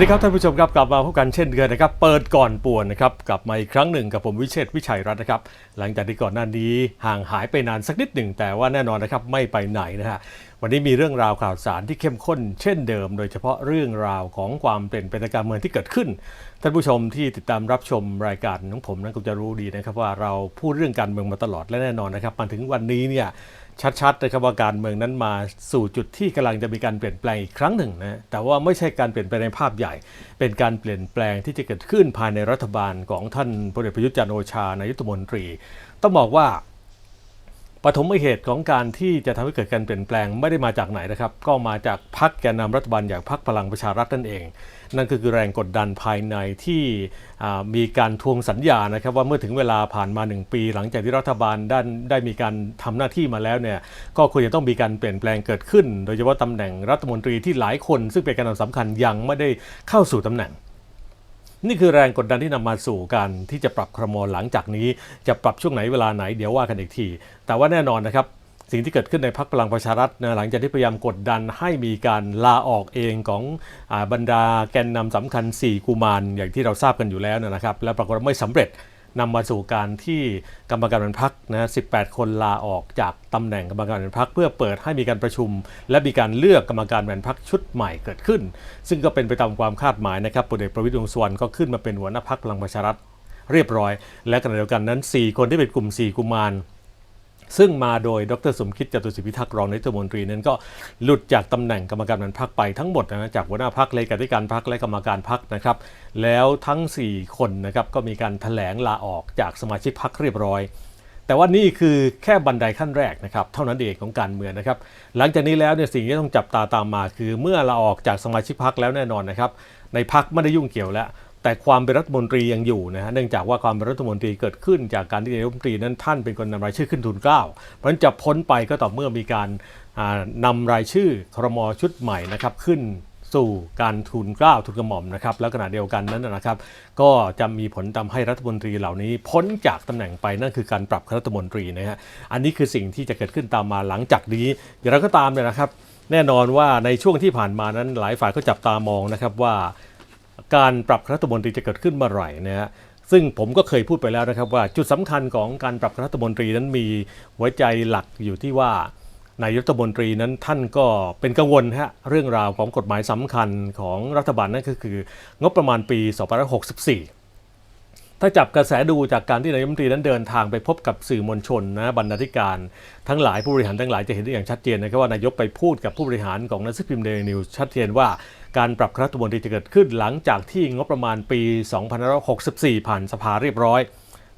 วัสดีครับท่านผู้ชมครับกลับมาพบกันเช่นเคยนะครับเปิดก่อนป่วนนะครับกลับมาอีกครั้งหนึ่งกับผมวิเชษวิชัยรัตน์นะครับหลังจากที่ก่อนหน้านี้ห่างหายไปนานสักนิดหนึ่งแต่ว่าแน่นอนนะครับไม่ไปไหนนะฮะ วันนี้มีเรื่องราวข่าวสารที่เข้มข้นเช่นเดิม โดยเฉพาะเรื่องราวของความเปลี่ยนแปลงการเมืองที่เกิดขึ้น ท่านผู้ชมที่ติดตามรับชมรายการของผมนั้นก็จะรู้ดีนะครับว่าเราพูดเรื่องการเมืองมาตลอดและแน่นอนนะครับมาถึงวันนี้เนี่ยชัดๆนะครับว่าการเมืองนั้นมาสู่จุดที่กำลังจะมีการเปลี่ยนแปลงอีกครั้งหนึ่งนะแต่ว่าไม่ใช่การเปลี่ยนแปลงในภาพใหญ่ เป็นการเปลี่ยนแปลงที่จะเกิดขึ้นภายในรัฐบาลของท่านพลเอกประยุทธ์จันโอชานายกรัฐมนตรี ต้องบอกว่า ปฐมเหตุของการที่จะทำให้เกิดการเปลี่ยนแปลงไม่ได้มาจากไหนนะครับ ก็มาจากพรรคแกนนำรัฐบาลอย่างพรรคพลังประชารัฐนั่นเอง นั่นก็คือแรงกดดันภายในที่มีการทวงสัญญานะครับ ว่าเมื่อถึงเวลาผ่านมา 1 ปี หลังจากที่รัฐบาลด้านได้มีการทำหน้าที่มาแล้วเนี่ยก็ควรจะต้องมีการเปลี่ยนแปลงเกิดขึ้น โดยเฉพาะตำแหน่งรัฐมนตรีที่หลายคน ซึ่งเป็นกนนำสำคัญยังไม่ได้เข้าสู่ตำแหน่ง นี่คือแรงกดดันที่นำมาสู่การที่จะปรับครมหลังจากนี้ จะปรับช่วงไหนเวลาไหนเดี๋ยวว่ากันอีกที แต่ว่าแน่นอนนะครับสิ่งที่เกิดขึ้นในพักพลังประชารัฐนะหลังจากที่พยายามกดดันให้มีการลาออกเองของอบรรดาแกนนำสำคัญ 4 กุมารอย่างที่เราทราบกันอยู่แล้วนะครับ แล้วปรากฏว่าไม่สำเร็จ นำมาสู่การที่กรรมการบรรพักนะ18 คนลาออกจากตำแหน่งกรรมการบรรพักเพื่อเปิดให้มีการประชุม และมีการเลือกกรรมการบรรพักชุดใหม่เกิดขึ้น ซึ่งก็เป็นไปตามความคาดหมายนะครับพลเอกประวิตรวงสุวรรณก็ขึ้นมาเป็นหัวหน้าพรรคพลังประชารัฐเรียบร้อย และขณะเดียวกันนั้น 4 คนที่เป็นกลุ่ม 4 กุมาร ซึ่งมาโดยดรสมคิดจตุศรีพิทักษ์รองนายกรัฐมนตรีนั้นก็หลุดจากตำแหน่งกรรมการบรรพักไปทั้งหมดนะจากหัวหน้าพักเลขาธิการพักและกรรมการพักนะครับ แล้วทั้ง 4 คนนะครับก็มีการถแถลงลาออกจากสมาชิกพักเรียบร้อยแต่ว่านี่คือแค่บันไดขั้นแรกนะครับเท่านั้นเองของการเมืองนะครับ หลังจากนี้แล้วเนี่ยสิ่งที่ต้องจับตาตามมา คือเมื่อลาออกจากสมาชิกพักแล้วแน่นอนนะครับ ในพักไม่ได้ยุ่งเกี่ยวแล้ว แต่ความเป็นรัฐมนตรียังอยู่นะฮะเนื่องจากว่าความเป็นรัฐมนตรีเกิดขึ้น จากการที่นายกรัฐมนตรีนั้นท่านเป็นคนนำรายชื่อขึ้นทุนเกล้าเพราะฉะนั้นจะพ้นไปก็ต่อเมื่อมีการอ่านำรายชื่อครมชุดใหม่นะครับขึ้นสู่การทุนเกล้าทุนกระหม่อมนะครับแล้วขณะเดียวกันนั้นนะครับ ก็จะมีผลทำให้รัฐมนตรีเหล่านี้พ้นจากตำแหน่งไปนั่นคือการปรับคณะรัฐมนตรีนะฮะอันนี้คือสิ่งที่จะเกิดขึ้นตามมาหลังจากนี้อย่างไรก็ตามเนี่ยนะครับ แน่นอนว่าในช่วงที่ผ่านมานั้นหลายฝ่ายก็จับตามองนะครับว่า การปรับคณะรัฐมนตรีจะเกิดขึ้นเมื่อไหร่นะฮะซึ่งผมก็เคยพูดไปแล้วนะครับว่าจุดสำคัญของการปรับคณะรัฐมนตรีนั้นมีหัวใจหลักอยู่ที่ว่านายรัฐมนตรีนั้นท่านก็เป็นกังวลฮะเรื่องราวของกฎหมายสำคัญของรัฐบาลนั่นก็คือ งบประมาณปี2564 ถ้าจับกระแสดูจากการที่นายกรัฐมนตรีนั้นเดินทางไปพบกับสื่อมวลชนนะบรรณาธิการ ทั้งหลายผู้บริหารทั้งหลายจะเห็นได้อย่างชัดเจนนะครับว่านายกไปพูดกับผู้บริหารของนักสืบพิมพ์เดลินิวชัดเจนว่าการปรับคณะรัฐมนตรีจะเกิดขึ้นหลังจากที่งบประมาณปี 2564 ผ่านสภาเรียบร้อย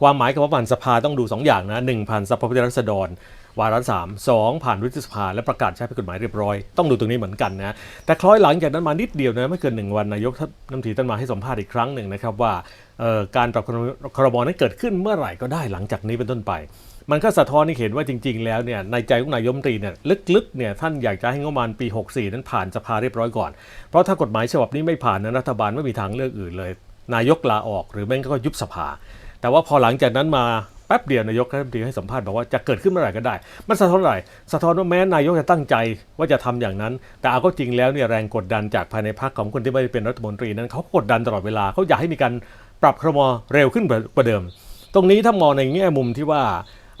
ความหมายคำว่าผ่านสภาต้องดู 2 อย่างนะหนึ่งผ่านสภาผู้แทนราษฎร วาระสามสองผ่านวุฒิสภาและประกาศใช้เป็นกฎหมายเรียบร้อย ต้องดูตรงนี้เหมือนกันนะแต่คล้อยหลังจากนั้นมานิดเดียวนะไม่เกินหนึ่งวันนายกรัฐมนตรีท่านมาให้สัมภาษณ์อีกครั้งหนึ่งนะครับว่าการปรับครมนั้นเกิดขึ้นเมื่อไหร่ก็ได้หลังจากนี้เป็นต้นไป มันก็สะท้อนให้เห็นว่าจริง ๆ แล้วเนี่ยในใจของนายมตรีเนี่ยลึกๆเนี่ยท่านอยากจะให้งบประมาณปี 64 นั้นผ่านสภาเรียบร้อยก่อน เพราะถ้ากฎหมายฉบับนี้ไม่ผ่านนั้นรัฐบาลไม่มีทางเลือกอื่นเลย นายกลาออกหรือไม่งั้ก็ยุบสภา แต่ว่าพอหลังจากนั้นมา แป๊บเดียวนายกรัฐมนตรีให้สัมภาษณ์บอกว่าจะเกิดขึ้นเมื่อไหร่ก็ได้ มันสะท้อนอะไรสะท้อนว่าแม้นายกจะตั้งใจว่าจะทำอย่างนั้น แต่เอาก็จริงแล้วเนี่ยแรงกดดันจากภายในพรรคของคนที่ไม่ได้เป็นรัฐมนตรีนั้นเขากดดันตลอดเวลาเขาอยากให้มีการปรับครมเร็วขึ้นกว่าเดิม ตรงนี้ถ้ามองในแง่มุมที่ว่า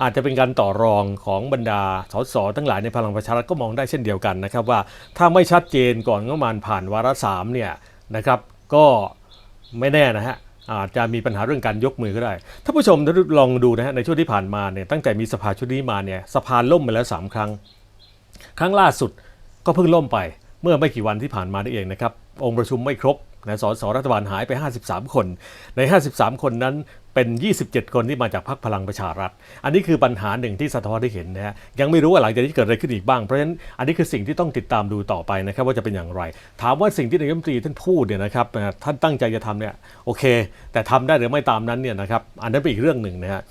อาจจะเป็นการต่อรองของบรรดาสสทั้งหลายในพลังประชารัฐก็มองได้เช่นเดียวกันนะครับว่าถ้าไม่ชัดเจนก่อนงบประมาณผ่านวาระสามเนี่ยนะครับก็ไม่แน่นะฮะ อาจจะมีปัญหาเรื่องการยกมือก็ได้ถ้าผู้ชมลองดูนะฮะในช่วงที่ผ่านมาเนี่ยตั้งแต่มีสภาชุดนี้มาเนี่ยสภาล่มไปแล้วสามครั้ง ครั้งล่าสุดก็เพิ่งล่มไปเมื่อไม่กี่วันที่ผ่านมานี่เองนะครับองค์ประชุมไม่ครบ นะสสรัฐบาลหายไป 53 คน ใน 53 คนนั้นเป็น 27 คนที่มาจากพรรคพลังประชารัฐ อันนี้คือปัญหาหนึ่งที่สะท้อนได้เห็นนะฮะยังไม่รู้ว่าหลังจากนี้เกิดอะไรขึ้นอีกบ้าง เพราะฉะนั้นอันนี้คือสิ่งที่ต้องติดตามดูต่อไปนะครับว่าจะเป็นอย่างไร ถามว่าสิ่งที่นายกรัฐมนตรีท่านพูดเนี่ยนะครับท่านตั้งใจจะทำเนี่ยโอเค แต่ทำได้หรือไม่ตามนั้นเนี่ยนะครับอันนั้นเป็นอีกเรื่องหนึ่งนะฮะ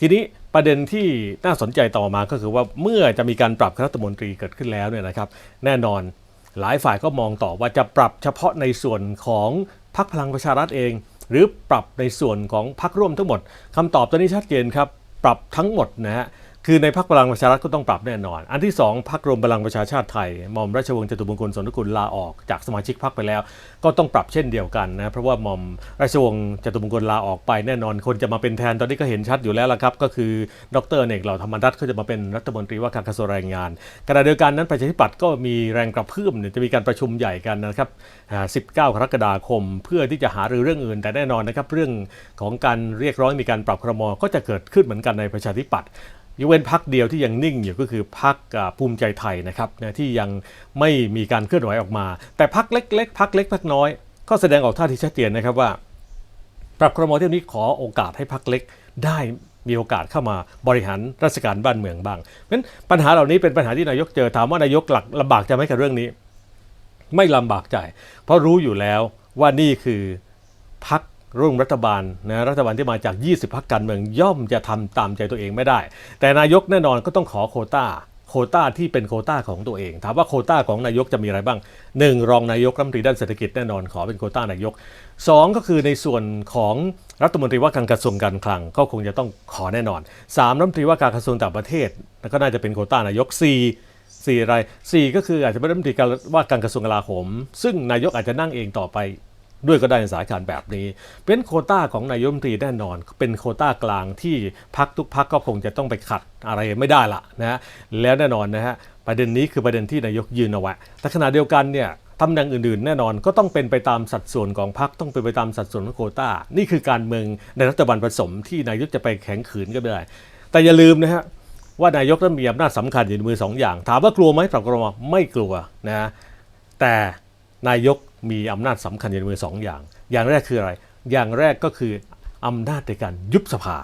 ทีนี้ประเด็นที่น่าสนใจต่อมาก็คือว่าเมื่อจะมีการปรับคณะรัฐมนตรีเกิดขึ้นแล้วเนี่ยนะครับ แน่นอน หลายฝ่ายก็มองต่อว่าจะปรับเฉพาะในส่วนของพรรคพลังประชารัฐเอง หรือปรับในส่วนของพรรคร่วมทั้งหมดคำตอบตอนนี้ชัดเจนครับ ปรับทั้งหมดนะฮะ คือในพักพลังประชารัฐก็ต้องปรับแน่นอน อันที่สองพักรวมพลังประชาชาติไทยหม่อมราชวงศ์จตุมงคลสนกุลลาออกจากสมาชิกพักไปแล้ว ก็ต้องปรับเช่นเดียวกันนะเพราะว่าหม่อมราชวงศ์จตุมงคลลาออกไปแน่นอน คนจะมาเป็นแทนตอนนี้ก็เห็นชัดอยู่แล้วละครับ ก็คือดรเนกเหล่าธรรมรัฐเขาจะมาเป็นรัฐมนตรีว่าการกระทรวงแรงงานขณะเดียวกันนั้นประชาธิปัตย์ก็มีแรงกระเพื่อมเนี่ยจะมีการประชุมใหญ่กันนะครับ19 กรกฎาคม เพื่อที่จะหารือเรื่องอื่น แต่แน่นอนนะครับเรื่องของการเรียกร้องมีการปรับครมก็จะเกิดขึ้นเหมือนกันในประชาธิปัตย์ ยกเว้นพักเดียวที่ยังนิ่งอยู่ก็คือพักภูมิใจไทยนะครับนะที่ยังไม่มีการเคลื่อนไหวออกมา แต่พักเล็กๆพักเล็กพักน้อย ก็แสดงออกท่าทีชัดเจนนะครับว่า ปรับครมเที่ยวนี้ขอโอกาสให้พักเล็กได้มีโอกาสเข้ามาบริหารราชการบ้านเมืองบ้างเพราะฉะนั้นปัญหาเหล่านี้เป็นปัญหาที่นายกเจอถามว่านายกหลักลำบากใจไหมกับเรื่องนี้ ไม่ลำบากใจ เพราะรู้อยู่แล้วว่านี่คือพัก ร่วมรัฐบาลนะรัฐบาลที่มาจาก 20 พักการเมืองย่อมจะทำตามใจตัวเองไม่ได้ แต่นายกแน่นอนก็ต้องขอโคต้า โคต้าที่เป็นโคต้าของตัวเอง ถามว่าโคต้าของนายกจะมีอะไรบ้าง 1. รองนายกรัฐมนตรีด้านเศรษฐกิจแน่นอนขอเป็นโคต้านายก 2 ก็คือในส่วนของรัฐมนตรีว่าการกระทรวงการคลังก็คงจะต้องขอแน่นอน 3. รัฐมนตรีว่าการกระทรวงต่างประเทศก็น่าจะเป็นโคต้านายก 4สี่อะไรสี่ก็คืออาจจะเป็นรัฐมนตรีการว่าการกระทรวงกลาโหม ซึ่งนายกอาจจะนั่งเองต่อไป ด้วยก็ได้ในสานการแบบนี้ เป็นโคต้าของนายมนตรีแน่นอน เป็นโคต้ากลางที่พักทุกพักก็คงจะต้องไปขัดอะไรไม่ได้ละนะแล้วแน่นอนนะฮะประเด็นนี้คือประเด็นที่นายกยืนเอาไว้แต่ขณะเดียวกันเนี่ยตำแหน่งอื่นๆ แน่นอนก็ต้องเป็นไปตามสัดส่วนของพักต้องเป็นไปตามสัดส่วนของโคต้า นี่คือการเมืองในรัฐบาลผสมที่นายกจะไปแข็งขืนก็ไม่ได้ แต่อย่าลืมนะฮะว่านายกนั้นมีอำนาจสำคัญอยู่ในมือสองอย่าง ถามว่ากลัวไหมปรับกรมไม่กลัวนะแต่นายก มีอำนาจสำคัญอยู่ในมือสองอย่าง อย่างแรกคืออะไร อย่างแรกก็คืออำนาจในการยุบสภา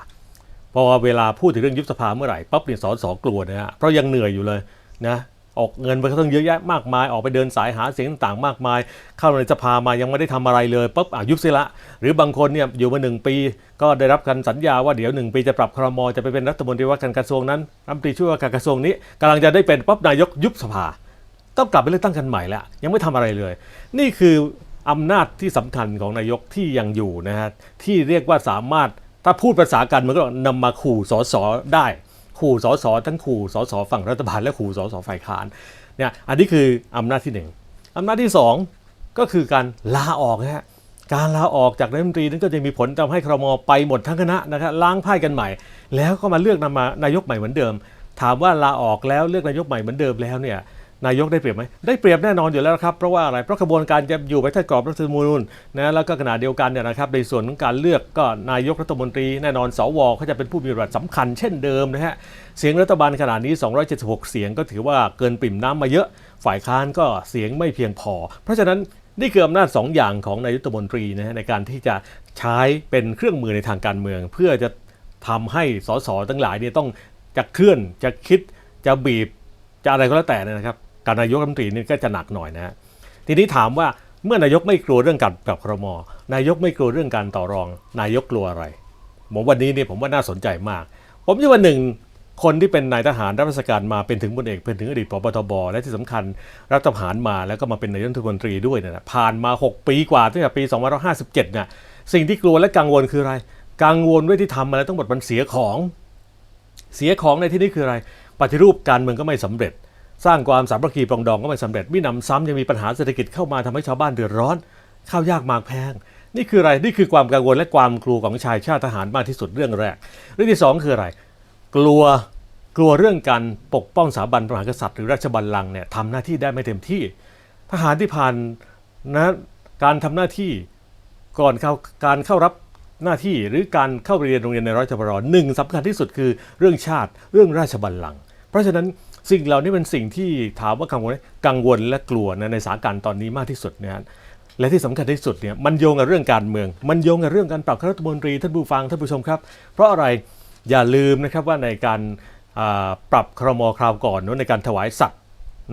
เพราะว่าเวลาพูดถึงเรื่องยุบสภาเมื่อไหร่ปั๊บเนี่ยสสกลัวนะฮะเพราะยังเหนื่อยอยู่เลยนะออกเงินไปก็ต้องเยอะแยะมากมาย ออกไปเดินสายหาเสียงต่างๆ มากมาย เข้าในสภามายังไม่ได้ทำอะไรเลยปั๊บอะยุบสิละ หรือบางคนเนี่ยอยู่มาหนึ่งปี ก็ได้รับการสัญญาว่าเดี๋ยวหนึ่งปีจะปรับครมจะไปเป็นรัฐมนตรีว่าการกระทรวงนั้นรัฐมนตรีช่วยว่าการกระทรวงนี้กำลังจะได้เป็นปั๊บนายกยุบสภา ต้องกลับไปเลือกตั้งกันใหม่แล้วยังไม่ทำอะไรเลย นี่คืออำนาจที่สำคัญของนายกที่ยังอยู่นะฮะที่เรียกว่าสามารถถ้าพูดภาษาการเมันก็นำมาขู่สสได้ ขู่สสทั้งขู่สสฝั่งรัฐบาลและขู่สสฝ่ายค้านเนี่ยอันนี้คืออำนาจที่หนึ่งอำนาจที่สองก็คือการลาออกนะฮะการลาออกจากรัฐมนตรีนั้นก็จะมีผลทำให้ครมไปหมดทั้งคณะนะครับล้างไพ่กันใหม่ แล้วก็มาเลือกนำมานายกใหม่เหมือนเดิม ถามว่าลาออกแล้วเลือกนายกใหม่เหมือนเดิมแล้วเนี่ย นายกได้เปรียบไหมได้เปรียบแน่นอนอยู่แล้วครับเพราะว่าอะไรเพราะกระบวนการจะอยู่ไปใต้กรอบรัฐธรรมนูญนะแล้วก็ขณะเดียวกันเนี่ยนะครับในส่วนของการเลือกก็นายกรัฐมนตรีแน่นอนสวเขาจะเป็นผู้มีบทบาทสำคัญเช่นเดิมนะฮะเสียงรัฐบาลขนาดนี้ 276 เสียงก็ถือว่าเกินปิ่มน้ำมาเยอะ ฝ่ายค้านก็เสียงไม่เพียงพอ เพราะฉะนั้นนี่คืออำนาจสองอย่างของนายกรัฐมนตรีนะฮะในการที่จะใช้เป็นเครื่องมือในทางการเมือง เพื่อจะทำให้สสทั้งหลายเนี่ยต้องจะเคลื่อนจะคิดจะบีบจะอะไรก็แล้วแต่นะครับ การนายกรัฐมนตรีนี่ก็จะหนักหน่อยนะทีนี้ถามว่าเมื่อนายกไม่กลัวเรื่องการปรับครมนายกไม่กลัวเรื่องการต่อรอง นายกกลัวอะไรผมวันนี้เนี่ยผมว่าน่าสนใจมาก ผมเชื่ว่าหนึ่งคนที่เป็นนายทหารรับราชการมาเป็นถึงพลเอกเป็นถึงอดีตพบทบและที่สำคัญรัฐประหารมาแล้วก็มาเป็นนายกรัฐมนตรีด้วยเนยนะผ่านมา 6 ปีกว่าตั้งแต่ปี 2557เนี่ยสิ่งที่กลัวและกังวลคืออะไร กังวลด้วยที่ทำมาแล้วทั้งหมดมันเสียของ เสียของในที่นี้คืออะไร ปฏิรูปการเมืองก็ไม่สำเร็จ สร้างความสามัคคีปรองดองก็ไม่สำเร็จมิหนำซ้ำยังมีปัญหาเศรษฐกิจเข้ามาทำให้ชาวบ้านเดือดร้อน ข้าวยากหมากแพง นี่คืออะไรนี่คือความกังวลและความกลัวของชายชาติทหารมากที่สุดเรื่องแรก เรื่องที่สองคืออะไร กลัวกลัวเรื่องการปกป้องสถาบันพระมหากษัตริย์หรือราชบัลลังก์เนี่ยทำหน้าที่ได้ไม่เต็มที่ ทหารที่ผ่านนะการทำหน้าที่ก่อนเข้าการเข้ารับหน้าที่หรือการเข้าเรียนโรงเรียนในร้อยจบรหนึ่งสำคัญที่สุดคือเรื่องชาติเรื่องราชบัลลังก์เพราะฉะนั้น สิ่งเหล่านี้เป็นสิ่งที่ถามว่ากังวลกังวลและกลัวนะในสถานการณ์ตอนนี้มากที่สุดนะฮะและที่สำคัญที่สุดเนี่ยมันโยงกับเรื่องการเมือง มันโยงกับเรื่องการปรับคณะรัฐมนตรีท่านผู้ฟังท่านผู้ชมครับ เพราะอะไรอย่าลืมนะครับว่าในการปรับครมคราวก่อนเนอะในการถวายสัตว์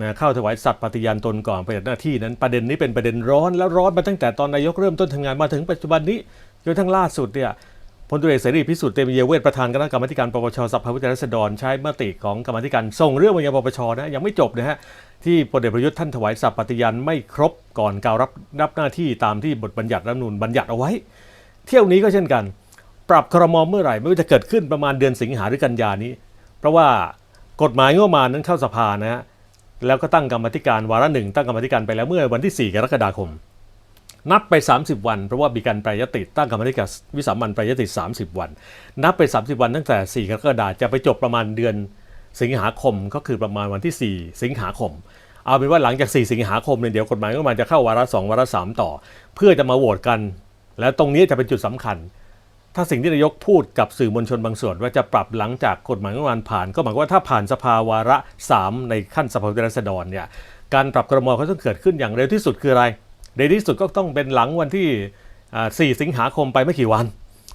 นะเข้าถวายสัตย์ปฏิญาณตนก่อนปฏิบัติหน้าที่นั้นประเด็นนี้เป็นประเด็นร้อนแล้วร้อนมาตั้งแต่ตอนนายกเริ่มต้นทำงานมาถึงปัจจุบันนี้จนทั้งล่าสุดเนี่ย พลตุเอกเสรีพิสุทธิ์เตมียเวทประธานคณะกรรมธิการปปชสภาผู้แทนราษฎรใช้มติของกรรมธิการส่งเรื่องมายังปปชนะยังไม่จบนะฮะที่พลเอกประยุทธ์ท่านถวายสัตย์ปฏิญาณไม่ครบก่อนกาวรับรับหน้าที่ตามที่บทบัญญัติรัฐนูญบัญญัติเอาไว้ เที่ยวนี้ก็เช่นกัน ปรับครมเมื่อไหร่ไม่ว่าจะเกิดขึ้นประมาณเดือนสิงหาหรือกันยานี้ปราะว่ากฎหมายงบประมาณนั้นเข้าสภานะฮะแล้วก็ตั้งกรรมธิการวาระหนึ่งตั้งกรรมธิการไปแล้วเมื่อวันที่ 4 กรกฎาคม นับไป 30 วัน เพราะว่ามีการปรยติตั้งกรรมธิการวิสามันปรยติ 30 วัน นับไป 30 วันตั้งแต่ 4 กรกฎาคมจะไปจบประมาณเดือนสิงหาคมก็คือประมาณวันที่ 4 สิงหาคม เอาเป็นว่าหลังจาก 4 สิงหาคมเนี่ยเดี๋ยวกฎหมายก็มันจะเข้าวาระ2วาระ3ต่อ เพื่อจะมาโหวตกัน แล้วตรงนี้จะเป็นจุดสำคัญ ถ้าสิ่งที่นายกพูดกับสื่อมวลชนบางส่วน ว่าจะปรับหลังจากกฎหมายงบประมาณผ่าน ก็หมายว่าถ้าผ่านสภาวาระ 3 ในขั้นสภาผู้แทนราษฎรเนี่ยการปรับกรมก็ต้องเกิดขึ้นอย่างเร็วที่สุดคืออะไร เร็วที่สุดก็ต้องเป็นหลังวันที่ 4 สิงหาคมไปไม่กี่วัน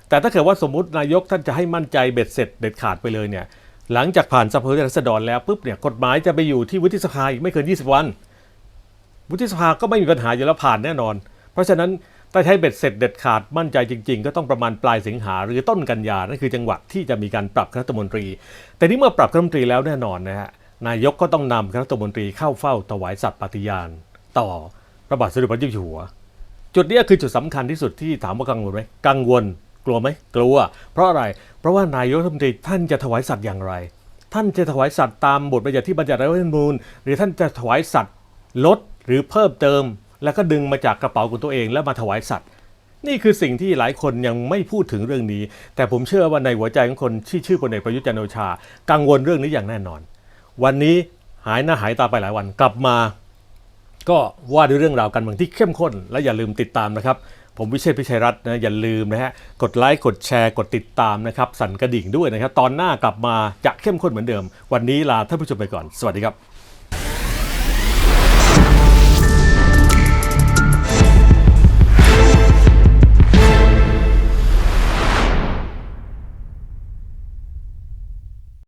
แต่ถ้าเกิดว่าสมมตินายกท่านจะให้มั่นใจเบ็ดเสร็จเด็ดขาดไปเลยเนี่ยหลังจากผ่านสภาผู้แทนราษฎรแล้วปุ๊บเนี่ยกฎหมายจะไปอยู่ที่วุฒิสภาอีกไม่เกิน 20 วัน วุฒิสภาก็ไม่มีปัญหาอยู่แล้วผ่านแน่นอน เพราะฉะนั้นถ้าใช้เบ็ดเสร็จเด็ดขาดมั่นใจจริง ๆ ก็ต้องประมาณปลายสิงหาหรือต้นกันยานั่นคือจังหวะที่จะมีการปรับคณะรัฐมนตรี แต่นี่เมื่อปรับคณะรัฐมนตรีแล้วแน่นอนนะฮะนายกก็ต้องนำคณะรัฐมนตรีเข้าเฝ้าถวายสัตย์ปฏิญาณ ต่อ พระบาทสมเด็จพระเจ้าอยู่หัว จุดนี้คือจุดสำคัญที่สุดที่ถามว่ากังวลไหมกังวลกลัวไหมกลัว เพราะอะไร เพราะว่านายกรัฐมนตรีท่านจะถวายสัตย์อย่างไร ท่านจะถวายสัตย์ตามบทบัญญัติที่บัญญัติไว้ในรัฐธรรมนูญหรือท่านจะถวายสัตย์ลดหรือเพิ่มเติม แล้วก็ดึงมาจากกระเป๋าของตัวเองแล้วมาถวายสัตย์นี่คือสิ่งที่หลายคนยังไม่พูดถึงเรื่องนี้ แต่ผมเชื่อว่าในหัวใจของคนที่ชื่อพลเอกประยุทธ์จันโอชา กังวลเรื่องนี้อย่างแน่นอน วันนี้หายหน้าหายตาไปหลายวันกลับมา ก็ว่าด้วยเรื่องราวการเมืองที่เข้มข้น และอย่าลืมติดตามนะครับ ผมวิเชษพิชัยรัตน์นะอย่าลืมนะฮะกดไลค์กดแชร์กดติดตามนะครับ สั่นกระดิ่งด้วยนะครับ ตอนหน้า กลับมาจะเข้มข้นเหมือนเดิม วันนี้ลาท่านผู้ชมไปก่อนสวัสดีครับ